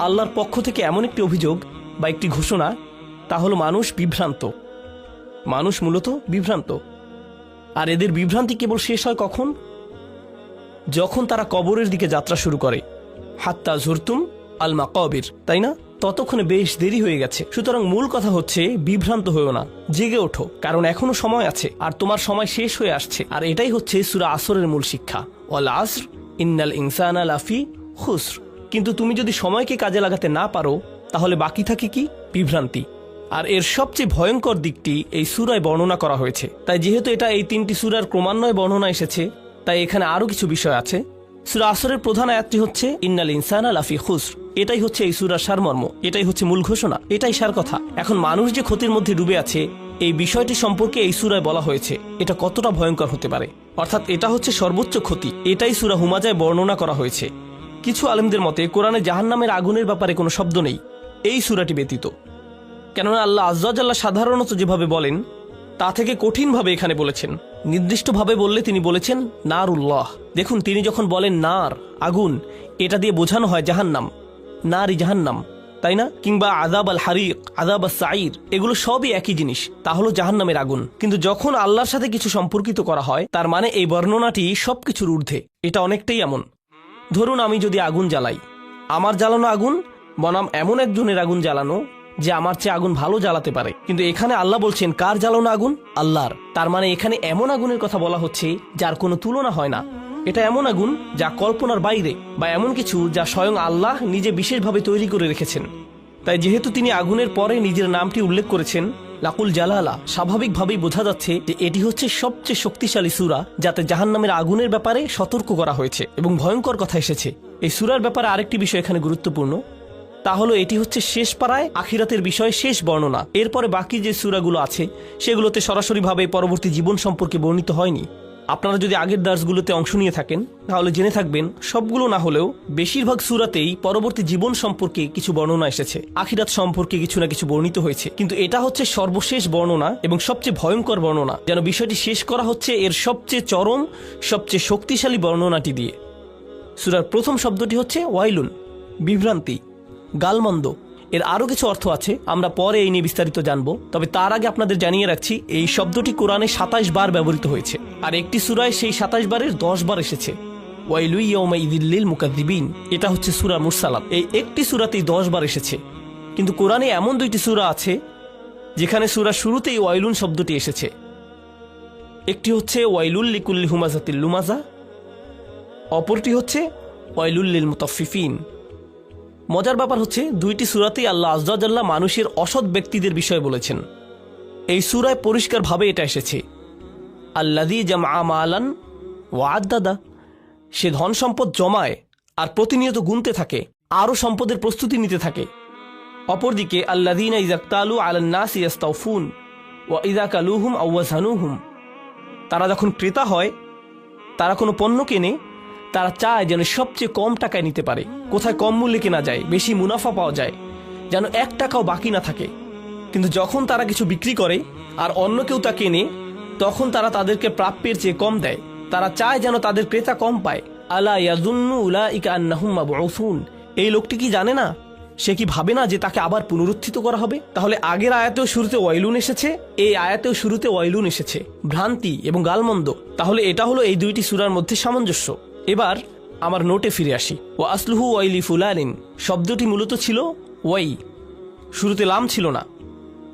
আল্লাহর পক্ষ থেকে এমন একটি অভিযোগ বা একটি ঘোষণা, তা হলো মানুষ বিভ্রান্ত। মানুষ মূলত বিভ্রান্ত। আর এদের বিভ্রান্তি কেবল শেষ হয় কখন? যখন তারা কবরের দিকে যাত্রা শুরু করে। হাত্তা ঝুরতুম আলমা মাকাবির, তাই না? ততক্ষণে বেশ দেরি হয়ে গেছে। সুতরাং মূল কথা হচ্ছে, বিভ্রান্ত হয়েও না, জেগে ওঠো, কারণ এখনও সময় আছে, আর তোমার সময় শেষ হয়ে আসছে। আর এটাই হচ্ছে সুরা আসরের মূল শিক্ষা। ওয়াল আসর, ইন্নাল ইনসান আল আফি খুসর। কিন্তু তুমি যদি সময়কে কাজে লাগাতে না পারো, তাহলে বাকি থাকে কি? বিভ্রান্তি। আর এর সবচেয়ে ভয়ঙ্কর দিকটি এই সুরায় বর্ণনা করা হয়েছে। তাই যেহেতু এটা এই তিনটি সুরার ক্রমান্বয়ে বর্ণনা এসেছে, তাই এখানে আরও কিছু বিষয় আছে। সুরা আসরের প্রধান আয়াতটি হচ্ছে, ইন্নাল ইনসানা লাফি খুসর। এটাই হচ্ছে এই সুরার সারমর্ম। এটাই হচ্ছে মূল ঘোষণা। এটাই সার কথা। এখন মানুষ যে ক্ষতির মধ্যে ডুবে আছে, এই বিষয়টি সম্পর্কে এই সুরায় বলা হয়েছে। এটা কতটা ভয়ঙ্কর হতে পারে? অর্থাৎ এটা হচ্ছে সর্বোচ্চ ক্ষতি। এটাই সুরা হুমাজায় বর্ণনা করা হয়েছে। কিছু আলেমদের মতে কোরআনে জাহান্নামের আগুনের ব্যাপারে কোনো শব্দ নেই। এই সুরাটি ব্যতীত। কেননা আল্লাহ আজ্লাহ সাধারণত যেভাবে বলেন, তা থেকে কঠিনভাবে এখানে বলেছেন। নির্দিষ্টভাবে বললে তিনি বলেছেন নার উল্লাহ দেখুন, তিনি যখন বলেন নার, আগুন, এটা দিয়ে বোঝানো হয় জাহান্নাম। নারই জাহান্নাম, তাই না? কিংবা আদাব আল হারিক আদাব আল সাইর এগুলো সবই একই জিনিস, তা হলো জাহান্নামের আগুন। কিন্তু যখন আল্লাহর সাথে কিছু সম্পর্কিত করা হয়, তার মানে এই বর্ণনাটি সবকিছুর ঊর্ধ্বে। এটা অনেকটাই এমন। ধরুন আমি যদি আগুন জ্বালাই। আমার জ্বালানো আগুন, বনাম এমন একজনের আগুন জ্বালানো যে আমার চেয়ে আগুন ভালো জ্বালাতে পারে। কিন্তু এখানে আল্লাহ বলছেন, কার জ্বালানো আগুন? আল্লাহর। তার মানে এখানে এমন আগুনের কথা বলা হচ্ছে যার কোনো তুলনা হয় না। এটা এমন আগুন যা কল্পনার বাইরে বা এমন কিছু যা স্বয়ং আল্লাহ নিজে বিশেষভাবে তৈরি করে রেখেছেন। তাই যেহেতু তিনি আগুনের পরে নিজের নামটি উল্লেখ করেছেন লাকুল জালালা স্বাভাবিকভাবেই বোঝা যাচ্ছে যে এটি হচ্ছে সবচেয়ে শক্তিশালী সুরা, যাতে জাহান্নামের আগুনের ব্যাপারে সতর্ক করা হয়েছে এবং ভয়ঙ্কর কথা এসেছে। এই সুরার ব্যাপারে আরেকটি বিষয় এখানে গুরুত্বপূর্ণ। তা হলো, এটি হচ্ছে শেষ পাড়ায় আখিরাতের বিষয়ে শেষ বর্ণনা। এরপরে বাকি যে সুরাগুলো আছে, সেগুলোতে সরাসরিভাবে পরবর্তী জীবন সম্পর্কে বর্ণিত হয়নি। আপনারা যদি আগের দার্সগুলোতে অংশ নিয়ে থাকেন, তাহলে জেনে থাকবেন, সবগুলো না হলেও বেশিরভাগ সুরাতেই পরবর্তী জীবন সম্পর্কে কিছু বর্ণনা এসেছে। আখিরাত সম্পর্কে কিছু না কিছু বর্ণিত হয়েছে। কিন্তু এটা হচ্ছে সর্বশেষ বর্ণনা এবং সবচেয়ে ভয়ঙ্কর বর্ণনা, যেন বিষয়টি শেষ করা হচ্ছে এর সবচেয়ে চরম, সবচেয়ে শক্তিশালী বর্ণনাটি দিয়ে। সুরার প্রথম শব্দটি হচ্ছে ওয়াইলুন, বিভ্রান্তি, গালমন্দ। এর আরও কিছু অর্থ আছে, আমরা পরে এই নিয়ে বিস্তারিত জানব। তবে তার আগে আপনাদের জানিয়ে রাখছি, এই শব্দটি কোরআনে সাতাশ বার ব্যবহৃত হয়েছে। আর একটি সুরায় সেই সাতাশ বারের দশ বার এসেছে। ওয়াইলুই এটা হচ্ছে সুরা মুরসালাম এই একটি সুরাতেই দশ বার এসেছে। কিন্তু কোরআনে এমন দুইটি সুরা আছে, যেখানে সুরা শুরুতেই ওয়াইলুন শব্দটি এসেছে। একটি হচ্ছে, ওয়াইলুল লিকুল্লি হুমাজাতিল লুমাজা। অপরটি হচ্ছে ওয়াইলুল্লিল মুতাফিফিন মজার ব্যাপার হচ্ছে, দুইটি সুরাতেই আল্লাহ আজ্লাহ মানুষের অসৎ ব্যক্তিদের বিষয়ে বলেছেন। এই সুরায় পরিষ্কারভাবে এটা এসেছে। আল্লাদি জামা মালান ওয়াদ্দাদা সে ধন সম্পদ জমায় আর প্রতিনিয়ত গুনতে থাকে, আরও সম্পদের প্রস্তুতি নিতে থাকে। অপরদিকে আল্লাদিনা ইজাক্তালু আলান্নাস ইয়াস্তাউফুন ওয়া ইদা কালুহুম আউয়াজানুহুম তারা যখন ক্রেতা হয়, তারা কোনো পণ্য কেনে তারা চায় যেন সবচেয়ে কম টাকায় নিতে পারে। কোথায় কম মূল্যে কেনা যায়, বেশি মুনাফা পাওয়া যায়, যেন এক টাকাও বাকি না থাকে। কিন্তু যখন তারা কিছু বিক্রি করে, আর অন্য কেউ তা কেনে, তখন তারা তাদেরকে প্রাপ্যের চেয়ে কম দেয়। তারা চায় যেন তাদের ক্রেতা কম পায়। আলা ইয়াজুন্নু উলা ইকা আন্নাহুম মাবউসুন। এই লোকটি কি জানে না? সে কি ভাবে না যে তাকে আবার পুনরুত্থিত করা হবে? তাহলে আগের আয়াতেও শুরুতে ওয়াইলুন এসেছে, এই আয়াতেও শুরুতে ওয়াইলুন এসেছে। ভ্রান্তি এবং গালমন্দ। তাহলে এটা হলো এই দুইটি সুরার মধ্যে সামঞ্জস্য। এবার আমার নোটে ফিরে আসি। ও আসলুহু ওয়াইলি ফুলানিন, শব্দটি মূলত ছিল ওয়াই। শুরুতে লাম ছিল না।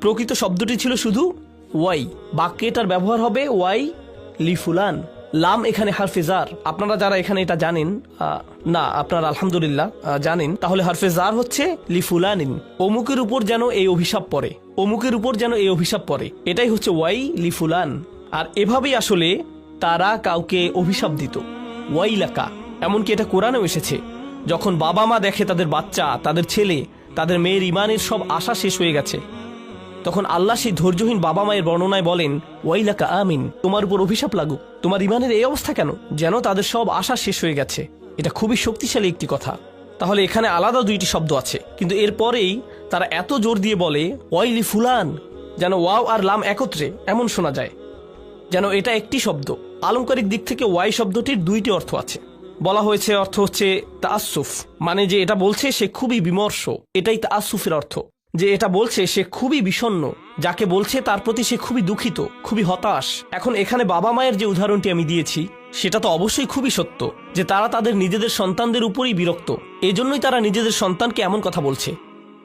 প্রকৃত শব্দটি ছিল শুধু ওয়াই। বাক্যে এটার ব্যবহার হবে ওয়াই লি ফুলান। লাম এখানে হারফেজার আপনারা যারা এখানে এটা জানেন না, আপনারা আলহামদুলিল্লাহ জানেন, তাহলে হারফেজার হচ্ছে লি ফুলানিন। অমুকের উপর যেন এই অভিশাপ পড়ে। অমুকের উপর যেন এই অভিশাপ পড়ে। এটাই হচ্ছে ওয়াই লি ফুলান। আর এভাবেই আসলে তারা কাউকে অভিশাপ দিত। ওয়াইলাকা, এমনকি এটা কোরআনেও এসেছে। যখন বাবা মা দেখে তাদের বাচ্চা, তাদের ছেলে, তাদের মেয়ের ইমানের সব আশা শেষ হয়ে গেছে। তখন আল্লাহ সেই ধৈর্যহীন বাবা মায়ের বর্ণনায় বলেন, ওয়াইলাকা, আমিন। তোমার উপর অভিশাপ লাগুক। তোমার ইমানের এই অবস্থা কেন? যেন তাদের সব আশা শেষ হয়ে গেছে। এটা খুবই শক্তিশালী একটি কথা। তাহলে এখানে আলাদা দুইটি শব্দ আছে। কিন্তু এরপরেই তারা এত জোর দিয়ে বলে, ওয়াইলি ফুলান। যেন ওয়াও আর লাম একত্রে এমন শোনা যায়। যেন এটা একটি শব্দ। আলংকারিক দিক থেকে ওয়াই শব্দটির দুইটি অর্থ আছে। বলা হয়েছে অর্থ হচ্ছে তাসুফ মানে যে এটা বলছে সে খুবই বিমর্ষ, এটাই তাসুফের অর্থ। যে এটা বলছে সে খুবই বিষণ্ণ, যাকে বলছে তার প্রতি সে খুবই দুঃখিত, খুবই হতাশ। এখন এখানে বাবা মায়ের যে উদাহরণটি আমি দিয়েছি, সেটা তো অবশ্যই খুবই সত্য, যে তারা তাদের নিজেদের সন্তানদের উপরেই বিরক্ত। এজন্যই তারা নিজেদের সন্তানকে এমন কথা বলছে।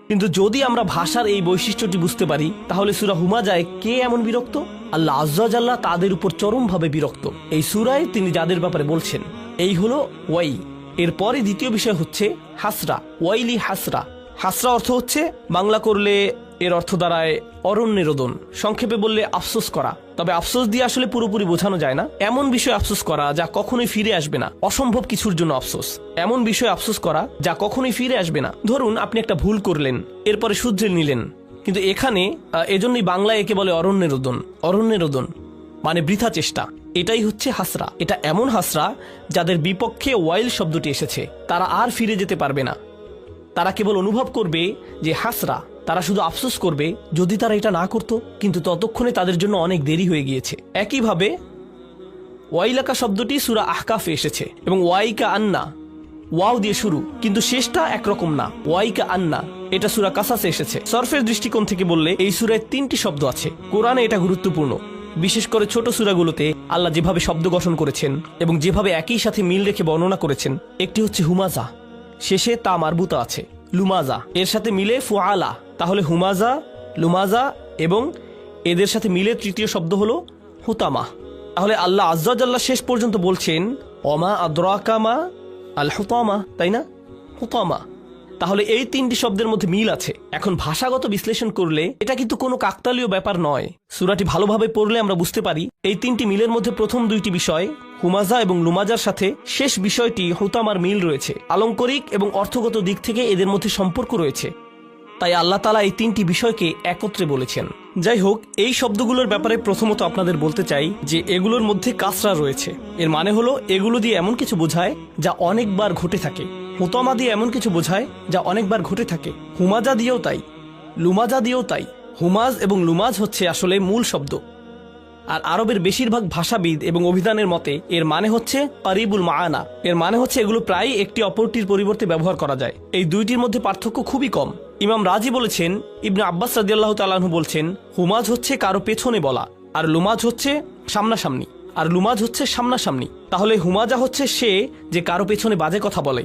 কিন্তু যদি আমরা ভাষার এই বৈশিষ্ট্যটি বুঝতে পারি, তাহলে সুরা হুমা যায় কে এমন বিরক্ত? আল্লাহ আজ্লাহ তাদের উপর চরমভাবে বিরক্ত। এই সুরায় তিনি যাদের ব্যাপারে বলছেন, এই হলো ওয়াই এরপরে দ্বিতীয় বিষয় হচ্ছে হাসরা, ওয়াইলি হাসরা। হাসরা অর্থ হচ্ছে বাংলা করলে এর অর্থ দাঁড়ায় অরণ্যের রোদন সংক্ষেপে বললে আফসোস করা। তবে আফসোস দিয়ে আসলে পুরোপুরি বোঝানো যায় না। এমন বিষয় আফসোস করা যা কখনোই ফিরে আসবে না। অসম্ভব কিছুর জন্য আফসোস। এমন বিষয় আফসোস করা যা কখনোই ফিরে আসবে না। ধরুন, আপনি একটা ভুল করলেন। এরপরে শুধরে নিলেন। কিন্তু এখানে এজন্যই বাংলায় একে বলে অরণ্যের রোদন অরণ্যের রোদন মানে বৃথা চেষ্টা। এটাই হচ্ছে হাসরা। এটা এমন হাসরা যাদের বিপক্ষে ওয়াইল শব্দটি এসেছে। তারা আর ফিরে যেতে পারবে না। তারা কেবল অনুভব করবে যে হাসরা তারা শুধু আফসোস করবে যদি তারা এটা না করত, কিন্তু ততক্ষণে তাদের জন্য অনেক দেরি হয়ে গিয়েছে। একইভাবে, ওয়াইলাকা শব্দটি সুরা আহকাফে এসেছে এবং ওয়াইকা আন্না, ওয়াও দিয়ে শুরু, কিন্তু শেষটা একরকম না। ওয়াইকা আন্না, এটা সুরা কাসাসে এসেছে। সরফের দৃষ্টিকোণ থেকে বললে, এই সুরায় তিনটি শব্দ আছে। কোরআনে এটা গুরুত্বপূর্ণ। বিশেষ করে ছোট সুরাগুলোতে আল্লাহ যেভাবে শব্দ গঠন করেছেন এবং যেভাবে একই সাথে মিল রেখে বর্ণনা করেছেন, একটি হচ্ছে হুমাজা। শেষে তা মারবুতা আছে, লুমাজা। এর সাথে মিলে ফুআলা। তাহলে হুমাজা, লুমাজা এবং এদের সাথে মিলে তৃতীয় শব্দ হলো হুতামা। তাহলে আল্লাহ আজ্জাল্লাহ শেষ পর্যন্ত বলছেন অমা আদ্রাকামা আল হুতামা তাই না? হুতামা। তাহলে এই তিনটি শব্দের মধ্যে মিল আছে। এখন ভাষাগত বিশ্লেষণ করলে এটা কিন্তু কোনো কাকতালীয় ব্যাপার নয়। সুরাটি ভালোভাবে পড়লে আমরা বুঝতে পারি, এই তিনটি মিলের মধ্যে প্রথম দুইটি বিষয়, হুমাজা এবং লুমাজার সাথে শেষ বিষয়টি হুতামার মিল রয়েছে। আলঙ্করিক এবং অর্থগত দিক থেকে এদের মধ্যে সম্পর্ক রয়েছে। তাই আল্লাহ তালা এই তিনটি বিষয়কে একত্রে বলেছেন। যাই হোক, এই শব্দগুলোর ব্যাপারে প্রথমত আপনাদের বলতে চাই যে এগুলোর মধ্যে কাসরা রয়েছে। এর মানে হলো, এগুলো দিয়ে এমন কিছু বোঝায় যা অনেকবার ঘটে থাকে। হুতমা দিয়ে এমন কিছু বোঝায় যা অনেকবার ঘটে থাকে। হুমাজা দিয়েও তাই। লুমাজা দিয়েও তাই। হুমাজ এবং লুমাজ হচ্ছে আসলে মূল শব্দ। আর আরবের বেশিরভাগ ভাষাবিদ এবং অভিধানের মতে, এর মানে হচ্ছে পারিবুল মায়ানা এর মানে হচ্ছে এগুলো প্রায় একটি অপরটির পরিবর্তে ব্যবহার করা যায়। এই দুইটির মধ্যে পার্থক্য খুবই কম। ইমাম রাজি বলেছেন, ইবনে আব্বাস রাদিয়াল্লাহু তাআলাহু বলছেন, হুমাজ হচ্ছে কারও পেছনে বলা, আর লুমাজ হচ্ছে সামনাসামনি। আর লুমাজ হচ্ছে সামনাসামনি। তাহলে হুমাজা হচ্ছে সে যে কারও পেছনে বাজে কথা বলে,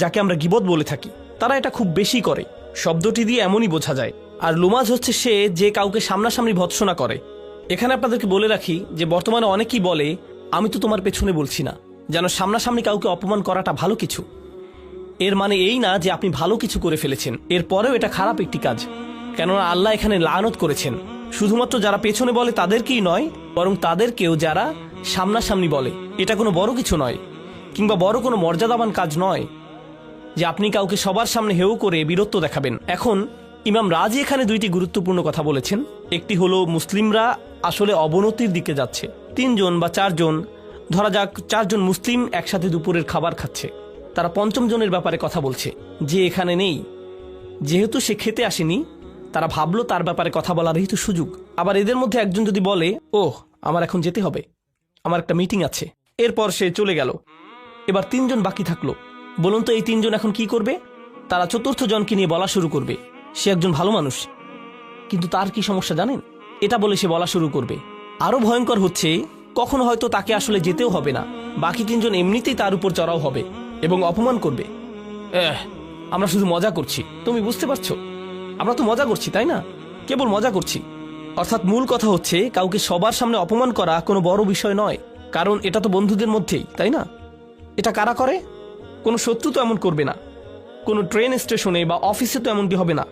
যাকে আমরা গিবত বলে থাকি। তারা এটা খুব বেশি করে, শব্দটি দিয়ে এমনই বোঝা যায়। আর লুমাজ হচ্ছে সে যে কাউকে সামনাসামনি ভৎসনা করে। এখানে আপনাদেরকে বলে রাখি যে বর্তমানে অনেকেই বলে, আমি তো তোমার পেছনে বলছি না, যেন সামনাসামনি কাউকে অপমান করাটা ভালো কিছু। এর মানে এই না যে আপনি ভালো কিছু করে ফেলেছেন। এরপরেও এটা খারাপ একটি কাজ। কেননা আল্লাহ এখানে লানত করেছেন। শুধুমাত্র যারা পেছনে বলে তাদেরকেই নয়, বরং তাদেরকেও যারা সামনাসামনি বলে। এটা কোনো বড় কিছু নয়, কিংবা বড় কোনো মর্যাদাবান কাজ নয় যে আপনি কাউকে সবার সামনে হেউ করে বীরত্ব দেখাবেন। এখন, ইমাম রাজি এখানে দুইটি গুরুত্বপূর্ণ কথা বলেছেন। একটি হলো, মুসলিমরা আসলে অবনতির দিকে যাচ্ছে। তিনজন বা চারজন, ধরা যাক, চারজন মুসলিম একসাথে দুপুরের খাবার খাচ্ছে। তারা পঞ্চম জনের ব্যাপারে কথা বলছে। যে এখানে নেই। যেহেতু সে খেতে আসেনি, তারা ভাবলো তার ব্যাপারে কথা বলার তো সুযোগ। আবার এদের মধ্যে একজন যদি বলে, ওহ, আমার এখন যেতে হবে। আমার একটা মিটিং আছে। এরপর সে চলে গেল। এবার তিনজন বাকি থাকল। বলুন তো, এই তিনজন এখন কি করবে? তারা চতুর্থ জনকে নিয়ে বলা শুরু করবে। সে একজন ভালো মানুষ। কিন্তু তার কি সমস্যা জানেন? এটা বলে সে বলা শুরু করবে। আরও ভয়ঙ্কর হচ্ছে, কখনো হয়তো তাকে আসলে যেতেও হবে না। বাকি তিনজন এমনিতেই তার উপর চড়াও হবে। এবং অপমান করবে। আমরা শুধু মজা করছি। তুমি বুঝতে পারছ? আমরা তো মজা করছি, তাই না? কেবল মজা করছি। অর্থাৎ মূল কথা হচ্ছে, কাউকে সবার সামনে অপমান করা কোনো বড় বিষয় নয়। কারণ এটা তো বন্ধুদের মধ্যেই, তাই না? এটা কারা করে? কোনো শত্রু তো এমন করবে না। কোনো ট্রেন স্টেশনে বা অফিসে তো এমনটি হবে না।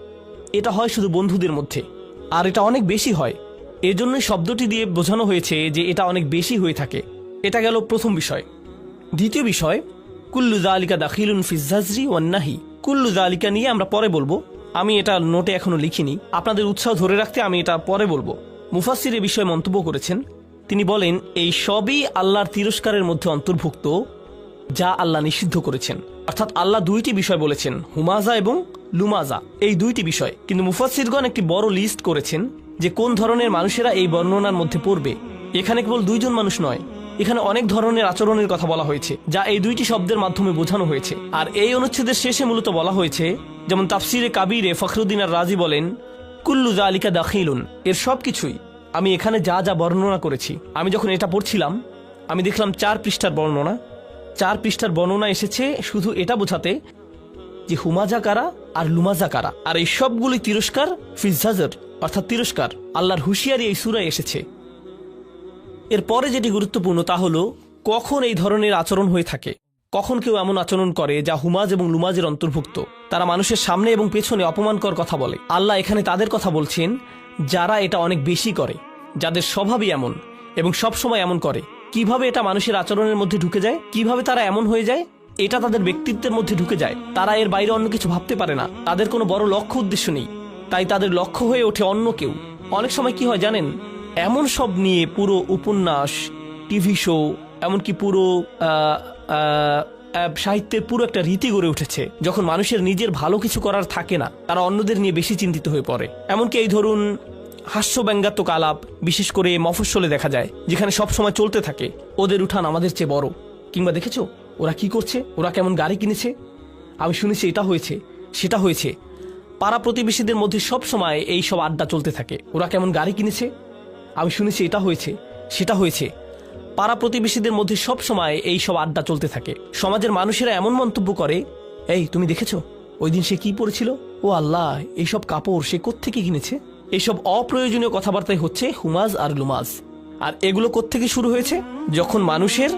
এটা হয় শুধু বন্ধুদের মধ্যে। আর এটা অনেক বেশি হয়। এজন্যই শব্দটি দিয়ে বোঝানো হয়েছে যে এটা অনেক বেশি হয়ে থাকে। এটা গেল প্রথম বিষয়। দ্বিতীয় বিষয় কুল্লু জালিকা দাখিলুন ফিজাজরি ওয়ান্নাহি কুল্লু জালিকা নিয়ে আমরা পরে বলব। আমি এটা নোটে এখনও লিখিনি। আপনাদের উৎসাহ ধরে রাখতে আমি এটা পরে বলব। মুফাসির এ বিষয়ে মন্তব্য করেছেন। তিনি বলেন, এই সবই আল্লাহর তিরস্কারের মধ্যে অন্তর্ভুক্ত, যা আল্লাহ নিষিদ্ধ করেছেন। অর্থাৎ আল্লাহ দুইটি বিষয় বলেছেন, হুমাজা এবং লুমাজা। এই দুইটি বিষয়। কিন্তু মুফাসিরগণ একটি বড় লিস্ট করেছেন, যে কোন ধরনের মানুষেরা এই বর্ণনার মধ্যে পড়বে। এখানে কেবল দুইজন মানুষ নয় এখানে অনেক ধরনের আচরণের কথা বলা হয়েছে, যা এই দুইটি শব্দের মাধ্যমে বোঝানো হয়েছে। আর এই অনুচ্ছেদের শেষে মূলত বলা হয়েছে, যেমন তাফসিরে কাবিরে ফখরুদ্দিন আর রাজি বলেন, কুল্লু জা আলিকা দাখিলুন এর সব কিছুই আমি এখানে যা যা বর্ণনা করেছি। আমি যখন এটা পড়ছিলাম, আমি দেখলাম চার পৃষ্ঠার বর্ণনা। চার পৃষ্ঠার বর্ণনা এসেছে শুধু এটা বোঝাতে যে হুমাজা কারা আর লুমাজা কারা। আর এই সবগুলি তিরস্কার ফিজাজার অর্থাৎ তিরস্কার, আল্লাহর হুঁশিয়ারি এই সুরায় এসেছে। এরপরে যেটি গুরুত্বপূর্ণ তা হলো, কখন এই ধরনের আচরণ হয়ে থাকে? কখন কেউ এমন আচরণ করে যা হুমাজ এবং লুমাজের অন্তর্ভুক্ত? তারা মানুষের সামনে এবং পেছনে অপমানকর কথা বলে। আল্লাহ এখানে তাদের কথা বলছেন, যারা এটা অনেক বেশি করে, যাদের স্বভাবই এমন, এবং সব সময় এমন করে। কীভাবে এটা মানুষের আচরণের মধ্যে ঢুকে যায়? কীভাবে তারা এমন হয়ে যায়? এটা তাদের ব্যক্তিত্বের মধ্যে ঢুকে যায়। তারা এর বাইরে অন্য কিছু ভাবতে পারে না। তাদের কোনো বড় লক্ষ্য উদ্দেশ্য নেই। তাই তাদের লক্ষ্য হয়ে ওঠে অন্য কেউ। অনেক সময় কি হয় জানেন? এমন সব নিয়ে পুরো উপন্যাস, টিভি শো, এমনকি পুরো সাহিত্যের পুরো একটা রীতি গড়ে উঠেছে, যখন মানুষের নিজের ভালো কিছু করার থাকে না, তারা অন্যদের নিয়ে বেশি চিন্তিত হয়ে পড়ে। এমনকি এই ধরুন হাস্য ব্যঙ্গাত্মক আলাপ, বিশেষ করে মফস্বলে দেখা যায়, যেখানে সব সময় চলতে থাকে, ওদের উঠান আমাদের চেয়ে বড়। কিংবা, দেখেছ? ওরা কি করছে? ওরা কেমন গাড়ি কিনেছে? আমি শুনেছি এটা হয়েছে, সেটা হয়েছে। পাড়া প্রতিবেশীদের মধ্যে সব সময় এই সব আড্ডা চলতে থাকে, ওরা কেমন গাড়ি কিনেছে? আমি শুনেছি এটা হয়েছে, সেটা হয়েছে। পাড়া প্রতিবেশীদের মধ্যে সব সময় এই সব আড্ডা চলতে থাকে। সমাজের মানুষেরা এমন মন্তব্য করে, এই, তুমি দেখেছ? ওই দিন সে কি পড়েছিল? ও আল্লাহ এইসব কাপড় সে কোত্থেকে কিনেছে? এইসব অপ্রয়োজনীয় কথাবার্তাই হচ্ছে হুমাজ আর লুমাজ আর এগুলো কোত্থেকে শুরু হয়েছে? যখন মানুষের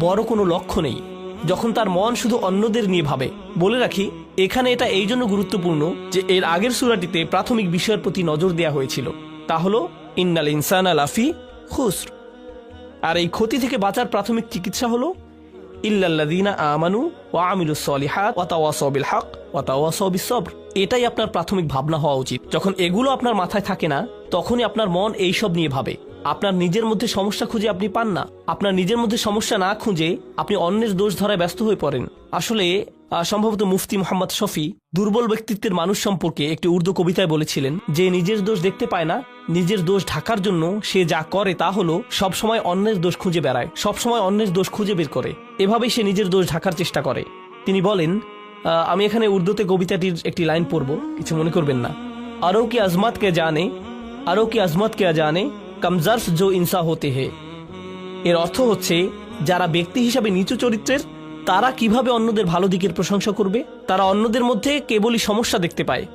বড় কোনো লক্ষ্য নেই, যখন তার মন শুধু অন্যদের নিয়ে ভাবে। বলে রাখি, এখানে এটা এই জন্য গুরুত্বপূর্ণ যে এর আগের সুরাটিতে প্রাথমিক বিষয়ের প্রতি নজর দেয়া হয়েছিল। তা হলো ইন্নাল ইনসান আলাফি খুসর। আর এই ক্ষতি থেকে বাঁচার প্রাথমিক চিকিৎসা হলো, ইল্লাল্লাযীনা আমানু ওয়া আমিলুস সলিহাত ওয়া তাওয়াসাউ বিল হক ওয়া তাওয়াসাউ বিস সবর এটাই আপনার প্রাথমিক ভাবনা হওয়া উচিত। যখন এগুলো আপনার মাথায় থাকে না, তখনই আপনার মন এই সব নিয়ে ভাবে। আপনার নিজের মধ্যে সমস্যা খুঁজে আপনি পান না। আপনার নিজের মধ্যে সমস্যা না খুঁজে আপনি অন্যের দোষ ধরায় ব্যস্ত হয়ে পড়েন। আসলে সম্ভবত মুফতি মোহাম্মদ শফি দুর্বল ব্যক্তিত্বের মানুষ সম্পর্কে একটি উর্দু কবিতায় বলেছিলেন, যে নিজের দোষ দেখতে পায় না, নিজের দোষ ঢাকার জন্য সে যা করে তা হলো সবসময় অন্যের দোষ খুঁজে বেড়ায়, সবসময় অন্যের দোষ খুঁজে বের করে। এভাবেই সে নিজের দোষ ঢাকার চেষ্টা করে। তিনি বলেন আমি এখানে উর্দুতে কবিতাটির একটি লাইন পড়ব, কিছু মনে করবেন না। আরও কি আজমাত কে জানে, আরও কি আজমত কে জানে কমজার্স জো ইনসা হতে হে। এর অর্থ হচ্ছে, যারা ব্যক্তি হিসাবে নিচু চরিত্রের তারা কীভাবে অন্যদের ভালো দিকের প্রশংসা করবে? তারা অন্যদের মধ্যে কেবলই সমস্যা দেখতে পায়।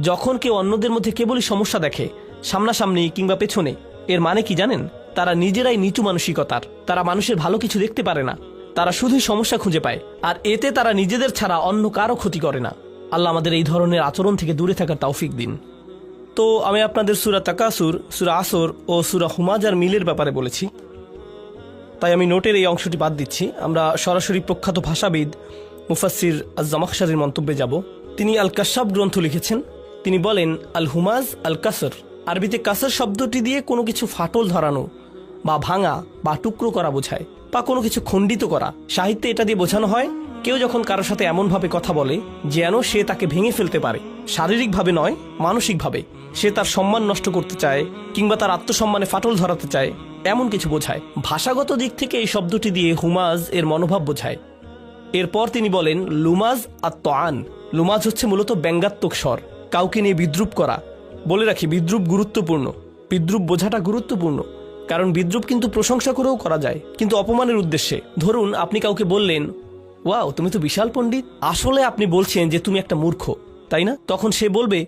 যখন কেউ অন্যদের মধ্যে কেবলই সমস্যা দেখে, সামনাসামনি কিংবা পেছনে, এর মানে কি জানেন? তারা নিজেরাই নিচু মানসিকতার। তারা মানুষের ভালো কিছু দেখতে পারে না। তারা শুধুই সমস্যা খুঁজে পায়। আর এতে তারা নিজেদের ছাড়া অন্য কারও ক্ষতি করে না। আল্লাহ আমাদের এই ধরনের আচরণ থেকে দূরে থাকার তৌফিক দিন। তো আমি আপনাদের সুরা তাকাসুর, সুরা আসর ও সুরা হুমাজার মিলের ব্যাপারে বলেছি। তাই আমি নোটের এই অংশটি বাদ দিচ্ছি। আমরা সরাসরি প্রখ্যাত ভাষাবিদ মুফাসির জামাকসারির মন্তব্যে যাব। তিনি আল কাসাব গ্রন্থ লিখেছেন। তিনি বলেন আল হুমাজ আল কাসর আরবিতে কাসর শব্দটি দিয়ে কোনো কিছু ফাটল ধরানো বা ভাঙা বা টুকরো করা বোঝায় বা কোনো কিছু খণ্ডিত করা। সাহিত্যে এটা দিয়ে বোঝানো হয়, কেউ যখন কারোর সাথে এমনভাবে কথা বলে, যেন সে তাকে ভেঙে ফেলতে পারে। শারীরিকভাবে নয়, মানসিকভাবে। সে তার সম্মান নষ্ট করতে চায় কিংবা তার আত্মসম্মানে ফাটল ধরাতে চায়। এমন কিছু বোঝায়। ভাষাগত দিক থেকে এই শব্দটি দিয়ে হুমাজ এর মনোভাব বোঝায়। এরপর তিনি বলেন, লুমাজ আর তোয়ান। লুমাজ হচ্ছে মূলত ব্যঙ্গাত্মক স্বর। কাউকে নিয়ে বিদ্রুপ করা। বলে রাখি, বিদ্রুপ গুরুত্বপূর্ণ। বিদ্রুপ বোঝাটা গুরুত্বপূর্ণ। কারণ বিদ্রুপ কিন্তু প্রশংসা করেও করা যায়। কিন্তু অপমানের উদ্দেশ্যে। ধরুন, আপনি কাউকে বললেন, ওয়াও, তুমি তো বিশাল পণ্ডিত। আসলে আপনি বলছেন যে, তুমি একটা মূর্খ। তাই না? তখন সে বলবে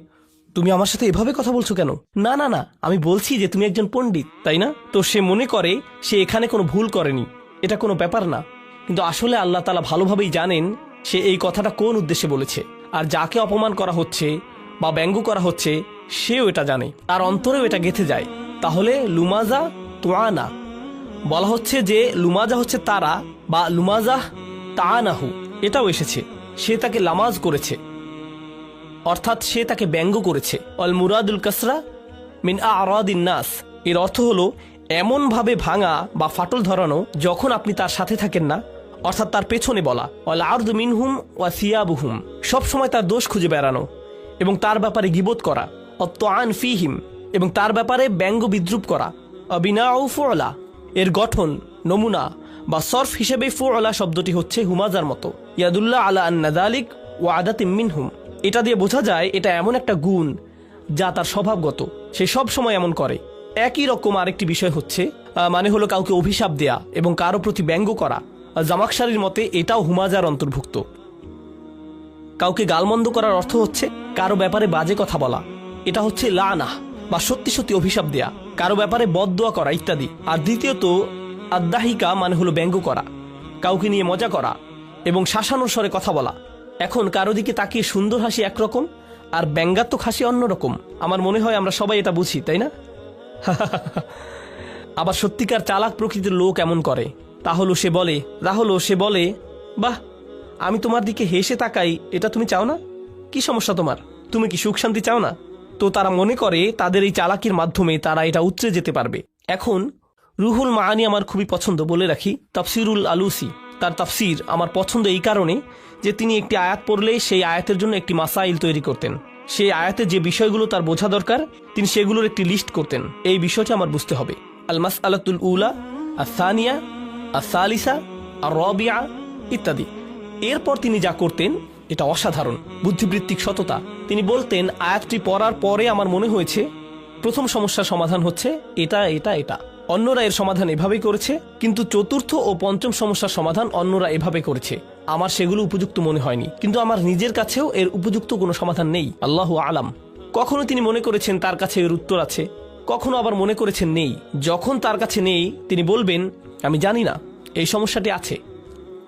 তুমি আমার সাথে এভাবে কথা বলছো কেন? না না না, আমি বলছি যে তুমি একজন পণ্ডিত, তাই না? তো সে মনে করে সে এখানে কোনো ভুল করেনি। এটা কোনো ব্যাপার না। কিন্তু আসলে আল্লাহ তালা ভালোভাবেই জানেন সে এই কথাটা কোন উদ্দেশ্যে বলেছে। আর যাকে অপমান করা হচ্ছে বা ব্যঙ্গ করা হচ্ছে, সেও এটা জানে। তার অন্তরেও এটা গেথে যায়। তাহলে লুমাজা তোয়ানা বলা হচ্ছে যে লুমাজা হচ্ছে তারা বা লুমাজাহ তানাহু এটাও এসেছে। সে তাকে লামাজ করেছে। অর্থাৎ সে তাকে ব্যঙ্গ করেছে। অল মুরাদুল কাসরা মিন আরাদিন নাস। এর অর্থ হলো, এমনভাবে ভাঙা বা ফাটল ধরানো যখন আপনি তার সাথে থাকেন না, অর্থাৎ তার পেছনে বলা। অল আর্দ মিনহুম ওয়া সিয়াবুহুম। সবসময় তার দোষ খুঁজে বেড়ানো এবং তার ব্যাপারে গিবোধ করা। অত্ত আন ফিহিম। এবং তার ব্যাপারে ব্যঙ্গ বিদ্রুপ করা। অবিনাউফলা এর গঠন, নমুনা বা সরফ হিসেবে ফুআলা শব্দটি হচ্ছে হুমাজার মতো। ইয়াদুল্লাহ আলা আন্নাদালিক ও আদাত হুম এটা দিয়ে বোঝা যায় এটা এমন একটা গুণ যা তার স্বভাবগত। সে সব সময় এমন করে। একই রকম আরেকটি বিষয় হচ্ছে মানে হলো কাউকে অভিশাপ দেয়া এবং কারও প্রতি ব্যঙ্গ করা। জামাকশারির মতে এটাও হুমাজার অন্তর্ভুক্ত। কাউকে গালমন্দ করার অর্থ হচ্ছে কারও ব্যাপারে বাজে কথা বলা। এটা হচ্ছে লানা বা সত্যি সত্যি অভিশাপ দেয়া। কারও ব্যাপারে বদদোয়া করা ইত্যাদি। আর দ্বিতীয়ত আদাহিকা মানে হলো ব্যঙ্গ করা। কাউকে নিয়ে মজা করা এবং শাসানোর স্বরে কথা বলা। এখন কারও দিকে তাকিয়ে সুন্দর হাসি একরকম আর ব্যঙ্গাত্মক হাসি অন্যরকম। আমার মনে হয় আমরা সবাই এটা বুঝি, তাই না? আবার সত্যিকার চালাক প্রকৃতির লোক এমন করে। তা হলো সে বলে, তাহলে সে বলে, বাহ, আমি তোমার দিকে হেসে তাকাই, এটা তুমি চাও না? কি সমস্যা তোমার? তুমি কি সুখ শান্তি চাও না? তো তারা মনে করে, তাদের এই চালাকির মাধ্যমে তারা এটা উতরে যেতে পারবে। এখন রুহুল মাহানি আমার খুবই পছন্দ বলে রাখি, তাফসিরুল আলুসি। তার তাফসির আমার পছন্দ এই কারণে যে তিনি একটি আয়াত পড়লে সেই আয়াতের জন্য একটি মাসাইল তৈরি করতেন। সেই আয়াতে যে বিষয়গুলো তার বোঝা দরকার, তিনি সেগুলোর একটি লিস্ট করতেন। এই বিষয়টি আমার বুঝতে হবে। আল মাস আলাতুল উলা আসানিয়া আসালিসা আর রবিয়া ইত্যাদি। এরপর তিনি যা করতেন, এটা অসাধারণ, বুদ্ধিবৃত্তিক সততা। তিনি বলতেন, আয়াতটি পড়ার পরে আমার মনে হয়েছে, প্রথম সমস্যার সমাধান হচ্ছে এটা এটা এটা। অন্যরা এর সমাধান এভাবেই করেছে, কিন্তু চতুর্থ ও পঞ্চম সমস্যার সমাধান অন্যরা এভাবে করেছে। আমার সেগুলো উপযুক্ত মনে হয়নি, কিন্তু আমার নিজের কাছেও এর উপযুক্ত কোনো সমাধান নেই, আল্লাহ আলাম। কখনো তিনি মনে করেছেন তার কাছে এর উত্তর আছে, কখনো আবার মনে করেছেন নেই। যখন তার কাছে নেই, তিনি বলবেন, আমি জানি না, এই সমস্যাটি আছে।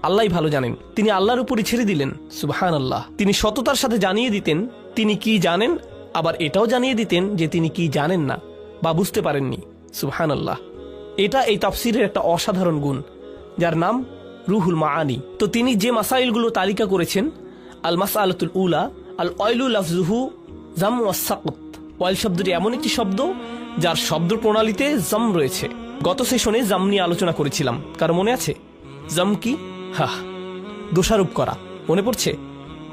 আল্লাহ ভালো জানেন, তিনি আল্লাহর উপরই ছেড়ে দিলেন সুবহান আল্লাহ তিনি সততার সাথে জানিয়ে দিতেন, তিনি কি জানেন? আবার এটাও জানিয়ে দিতেন যে তিনি কি জানেন না, বা বুঝতে পারেননি। সুবহান আল্লাহ এটা এই তাফসিরের একটা অসাধারণ গুণ, যার নাম রুহুল মাআনি। তো তিনি যে মাসাইলগুলো তালিকা করেছেন আল মাস আলতুল উলা আল অয়লুল আফজুহু জাম ওয়াসাকত ওয়াইল শব্দটি এমন একটি শব্দ, যার শব্দ প্রণালীতে জাম রয়েছে। গত সেশনে জাম নিয়ে আলোচনা করেছিলাম। কার মনে আছে? জাম কি? হা দোষারোপ করা। মনে পড়ছে?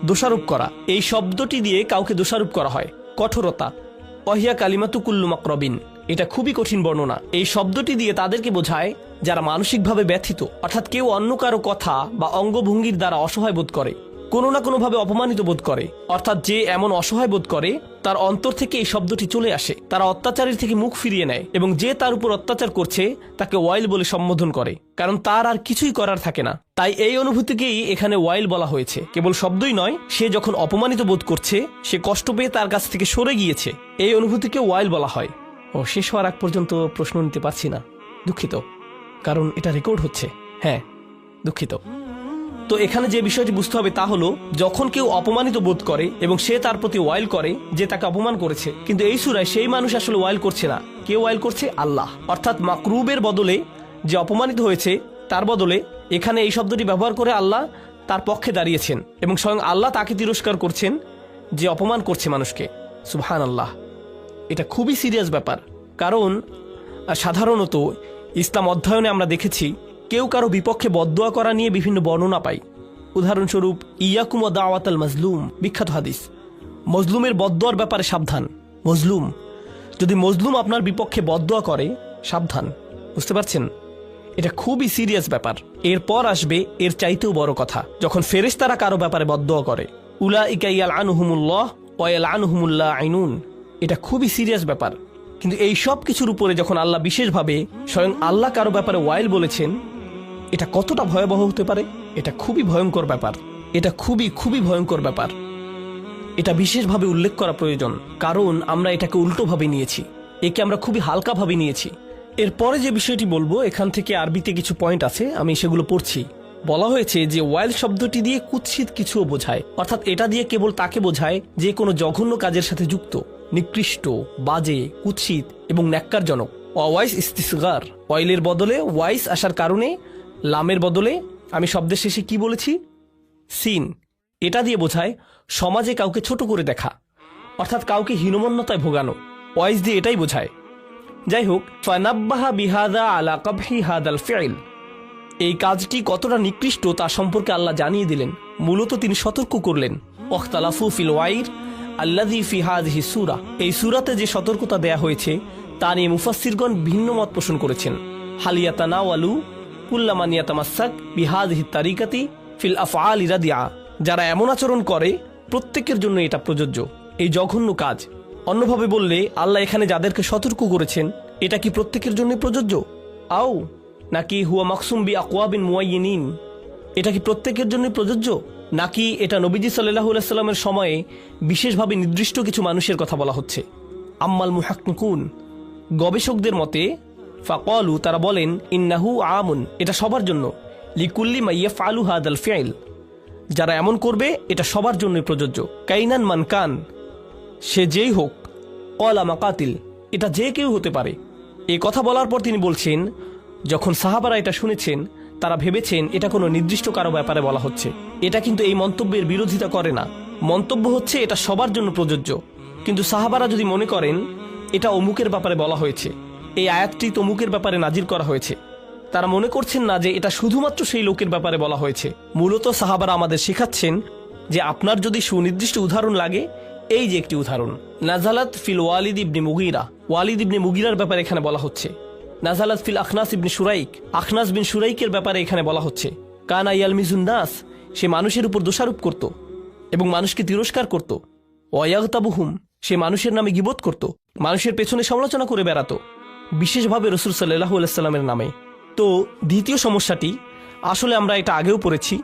দোষারোপ করা। এই শব্দটি দিয়ে কাউকে দোষারোপ করা হয়। কঠোরতা। অহিয়া কালিমাতু কুল্লু মাকরবিন। এটা খুবই কঠিন বর্ণনা। এই শব্দটি দিয়ে তাদেরকে বোঝায় যারা মানসিকভাবে ব্যথিত, অর্থাৎ কেউ অন্য কারও কথা বা অঙ্গভঙ্গির দ্বারা অসহায় বোধ করে, কোনো না কোনোভাবে অপমানিত বোধ করে, অর্থাৎ যে এমন অসহায় বোধ করে, তার অন্তর থেকে এই শব্দটি চলে আসে, তারা অত্যাচারীর থেকে মুখ ফিরিয়ে নেয় এবং যে তার উপর অত্যাচার করছে, তাকে ওয়াইল বলে সম্বোধন করে, কারণ তার আর কিছুই করার থাকে না। তাই এই অনুভূতিকেই এখানে ওয়াইল বলা হয়েছে। কেবল শব্দই নয়, সে যখন অপমানিত বোধ করছে, সে কষ্ট পেয়ে তার কাছ থেকে সরে গিয়েছে। এই অনুভূতিকে ওয়াইল বলা হয়। ও শেষ হওয়ার আগ পর্যন্ত প্রশ্ন নিতে পারছি না। দুঃখিত। কারণ এটা রেকর্ড হচ্ছে। হ্যাঁ দুঃখিত। তো এখানে যে বিষয়টি বুঝতে হবে তা হলো, যখন কেউ অপমানিত বোধ করে এবং সে তার প্রতি ওয়াইল করে যে তাকে অপমান করেছে, কিন্তু এই সুরায় সেই মানুষ আসলে ওয়াইল করছে না। কেউ ওয়াইল করছে? আল্লাহ। অর্থাৎ মাকরুবের বদলে যে অপমানিত হয়েছে, তার বদলে এখানে এই শব্দটি ব্যবহার করে আল্লাহ তার পক্ষে দাঁড়িয়েছেন এবং স্বয়ং আল্লাহ তাকে তিরস্কার করছেন যে অপমান করছে মানুষকে। সুবহান আল্লাহ এটা খুবই সিরিয়াস ব্যাপার। কারণ, সাধারণত ইসলাম অধ্যয়নে আমরা দেখেছি, কেউ কারও বিপক্ষে বদদোয়া করা নিয়ে বিভিন্ন বর্ণনা পাই উদাহরণস্বরূপ, ইয়াকুম ও দাওয়াত আল মজলুম বিখ্যাত হাদিস। মজলুমের বদদোয়ার ব্যাপারে সাবধান। মজলুম, যদি মজলুম আপনার বিপক্ষে বদদোয়া করে, সাবধান। বুঝতে পারছেন? এটা খুবই সিরিয়াস ব্যাপার। এরপর আসবে, এর চাইতেও বড় কথা, যখন ফেরেশতারা কারও ব্যাপারে বদদোয়া করে। উলা ইকাইয়াল আনহুমুল্লাহ ওয়াল আনহুমুল্লাহ আইনুন এটা খুবই সিরিয়াস ব্যাপার। কিন্তু এই সব কিছুর উপরে যখন আল্লাহ বিশেষভাবে স্বয়ং আল্লাহ কারও ব্যাপারে ওয়াইল বলেছেন, এটা কতটা ভয়াবহ হতে পারে? এটা খুবই ভয়ঙ্কর ব্যাপার। এটা খুবই খুবই ভয়ঙ্কর ব্যাপার। এটা বিশেষভাবে উল্লেখ করা প্রয়োজন, কারণ আমরা এটাকে উল্টোভাবে নিয়েছি। একে আমরা খুবই হালকাভাবে নিয়েছি। এরপরে যে বিষয়টি বলব, এখান থেকে আরবিতে কিছু পয়েন্ট আছে, আমি সেগুলো পড়ছি। বলা হয়েছে যে ওয়াইল শব্দটি দিয়ে কুৎসিত কিছুও বোঝায়, অর্থাৎ এটা দিয়ে কেবল তাকে বোঝায় যে কোনো জঘন্য কাজের সাথে যুক্ত। নিকৃষ্ট, বাজে, কুৎসিত এবং ন্যাক্কারজনক। অওয়াইস ইস্তিসগার। অয়েলের বদলে ওয়াইস আসার কারণে, লামের বদলে আমি শব্দের শেষে কি বলেছি? সিন। এটা দিয়ে বোঝায়, সমাজে কাউকে ছোট করে দেখা, অর্থাৎ কাউকে হীনমন্যতায় ভোগানো। ওয়াইস দিয়ে এটাই বোঝায়। যাই হোক ফানাব্বাহা বিহাদা আলা কবহি হাদাল ফেইল এই কাজটি কতটা নিকৃষ্ট তা সম্পর্কে আল্লাহ জানিয়ে দিলেন। মূলত তিনি সতর্ক করলেন। ওখতালাফু ফিল ওয়াইর আল্লাদি ফি হাযিহি সূরা। এই সূরাতে যে সতর্কতা দেয়া হয়েছে, তা নিয়ে মুফাসসিরগণ ভিন্ন মত পোষণ করেছেন। হালিয়াতানাওয়ালু কুল্লামানিয়াতামাসাক বিহাদিহি তারিকাতি ফিল আফআল ইরাদিয়া যারা এমন আচরণ করে, প্রত্যেকের জন্য এটা প্রযোজ্য। এই জঘন্য কাজ। অন্যভাবে বললে, আল্লাহ এখানে যাদেরকে সতর্ক করেছেন, এটা কি প্রত্যেকের জন্য প্রযোজ্য? আও, নাকি হুয়া মাকসুম বি আকওয়াবিন মুয়াইয়িনিন? এটা কি প্রত্যেকের জন্য প্রযোজ্য? নাকি এটা নবীজি সাল্লাহ সাল্লামের সময়ে বিশেষভাবে নির্দিষ্ট কিছু মানুষের কথা বলা হচ্ছে? আম্মাল মুহাক্কুন গবেষকদের মতে, ফাকলু, তারা বলেন, ইন্নাহু আমুন, এটা সবার জন্য। লিকুল্লি মাইয়া ফালু হাদাল ফেল, যারা এমন করবে, এটা সবার জন্যই প্রযোজ্য। কাইনান মান কান, সে যেই হোক কলা মাকাতিল, এটা যে কেউ হতে পারে। এই কথা বলার পর তিনি বলছেন, যখন সাহাবারা এটা শুনেছেন, তারা ভেবেছেন এটা কোনো নির্দিষ্ট কারও ব্যাপারে বলা হচ্ছে। এটা কিন্তু এই মন্তব্যের বিরোধিতা করে না। মন্তব্য হচ্ছে, এটা সবার জন্য প্রযোজ্য। কিন্তু সাহাবারা যদি মনে করেন, এটা অমুকের ব্যাপারে বলা হয়েছে। এই আয়াতটি তমুকের ব্যাপারে নাজির করা হয়েছে। তারা মনে করছেন না যে এটা শুধুমাত্র সেই লোকের ব্যাপারে বলা হয়েছে। মূলত সাহাবারা আমাদের শেখাচ্ছেন যে আপনার যদি সুনির্দিষ্ট উদাহরণ লাগে, এই যে একটি উদাহরণ, নাজালাত feel Walid ibn Mughira. Walid ibn মুগিরার ব্যাপারে এখানে বলা হচ্ছে। নাজালাত feel Akhnas ibn Shuraiq. Akhnas bin সুরাইকের ব্যাপারে এখানে বলা হচ্ছে। কানা ইয়াল মিজুন নাস সে মানুষের উপর দোষারোপ করত এবং মানুষকে তিরস্কার করত। ওয়াগতাবুহুম সে মানুষের নামে গিবোধ করত, মানুষের পেছনে সমালোচনা করে বেড়াতো। বিশেষভাবে রসুল সাল্লাহ সাল্লামের নামে। তো দ্বিতীয় সমস্যাটি, আসলে আমরা এটা আগেও পড়েছি,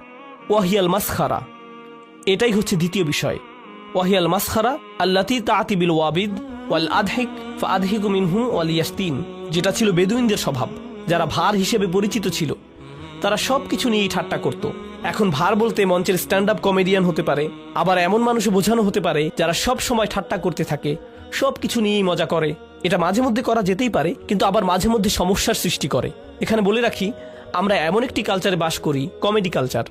ওয়াহিয়াল মাসখারা। এটাই হচ্ছে দ্বিতীয় বিষয়। ওয়াহিয়াল মাসখারা, আল্লাতি তাতিবিল ওয়াবিদ ওয়াল আধহিক আধহিকু মিনহুম ওয়াল ইয়াস্তিন, যেটা ছিল বেদুইনদের স্বভাব, যারা ভার হিসেবে পরিচিত ছিল। তারা সব কিছু নিয়েই ঠাট্টা করত। এখন ভার বলতে মঞ্চের স্ট্যান্ড আপ কমেডিয়ান হতে পারে, আবার এমন মানুষও বোঝানো হতে পারে যারা সব সময় ঠাট্টা করতে থাকে সব কিছু নিয়েই মজা করে। এটা মাঝে মধ্যে করা যেতেই পারে, কিন্তু আবার মাঝে মধ্যে সমস্যার সৃষ্টি করে। এখানে বলে রাখি, আমরা এমন একটি কালচারে বাস করি কমেডি কালচার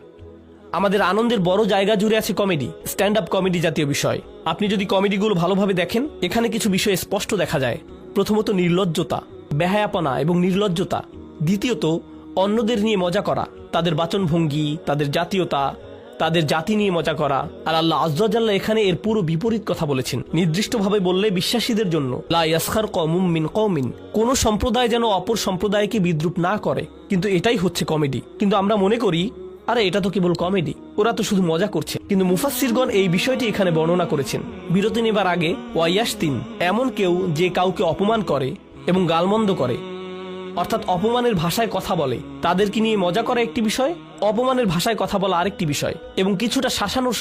আমাদের আনন্দের বড় জায়গা জুড়ে আছে কমেডি স্ট্যান্ড আপ কমেডি জাতীয় বিষয়। আপনি যদি কমেডিগুলো ভালোভাবে দেখেন, এখানে কিছু বিষয় স্পষ্ট দেখা যায়। প্রথমত নির্লজ্জতা, বেহায়াপনা এবং নির্লজ্জতা। দ্বিতীয়ত, অন্যদের নিয়ে মজা করা। তাদের বাচনভঙ্গি, তাদের জাতীয়তা, তাদের জাতি নিয়ে মজা করা। আর আল্লাহ আজ্লাহ এখানে এর পুরো বিপরীত কথা বলেছেন। নির্দিষ্টভাবে বললে বিশ্বাসীদের জন্য, লা মিন কোন সম্প্রদায় যেন অপর সম্প্রদায়কে বিদ্রুপ না করে। কিন্তু এটাই হচ্ছে কমেডি। কিন্তু আমরা মনে করি, আরে, এটা তো কেবল কমেডি। ওরা তো শুধু মজা করছে। কিন্তু মুফাসসিরগণ এই বিষয়টি এখানে বর্ণনা করেছেন। বিরতি নেবার আগে ওয়াইয়াস তিন এমন কেউ যে কাউকে অপমান করে এবং গালমন্দ করে। অর্থাৎ অপমানের ভাষায় কথা বলে। তাদেরকে নিয়ে মজা করা একটি বিষয়, অপমানের ভাষায় কথা বলা আরেকটি বিষয় এবং কিছুটা শাসানোর